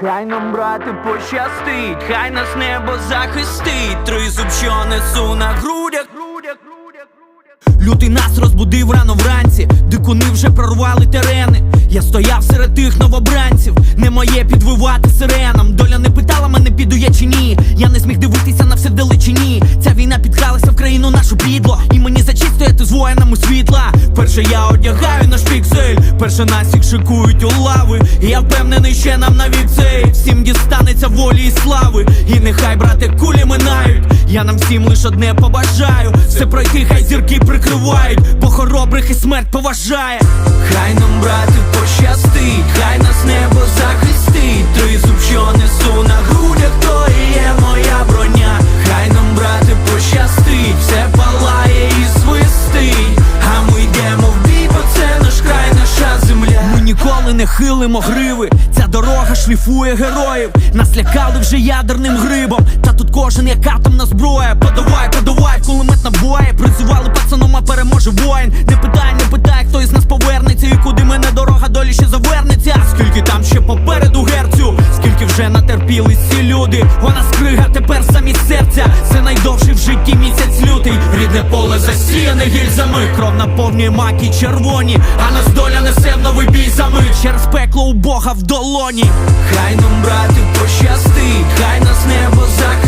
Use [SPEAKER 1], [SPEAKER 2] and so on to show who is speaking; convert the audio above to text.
[SPEAKER 1] Хай нам, брати, пощастить, хай нас небо захистить, тризуб, що несу на грудях. Лютий нас розбудив рано вранці, дикуни вже прорвали терени. Я стояв серед тих новобранців, не моє підвивати сиренам. Доля не мене, піду я чи ні. Я не зміг дивитися на все вдалечині. Ця війна підкралася в країну нашу підло. І мені за честь стояти з воїнами світла. Перше я одягаю наш піксель, перше нас їх шикують у лави. І я впевнений, ще нам навік цей всім дістанеться волі і слави. І нехай, брате, кулі минають. Я нам всім лиш одне побажаю. Все пройти, хай зірки прикривають, бо хоробрих і смерть поважає. Хай нам, брати, пощастить, не хилимо гриви. Ця дорога шліфує героїв. Нас лякали вже ядерним грибом. Та тут кожен як атомна зброя. Подавай, подавай, кулемет набоє. Призивали пацаном, а переможе воїн. Ці люди. Вона скрига тепер самі серця. Це найдовший в житті місяць лютий. Рідне поле засіяне гільзами. Кров наповнює маки червоні. А нас доля несе в новий бій за мить. Через пекло у Бога в долоні. Хай нам, брати, пощастить, хай нас небо захистить.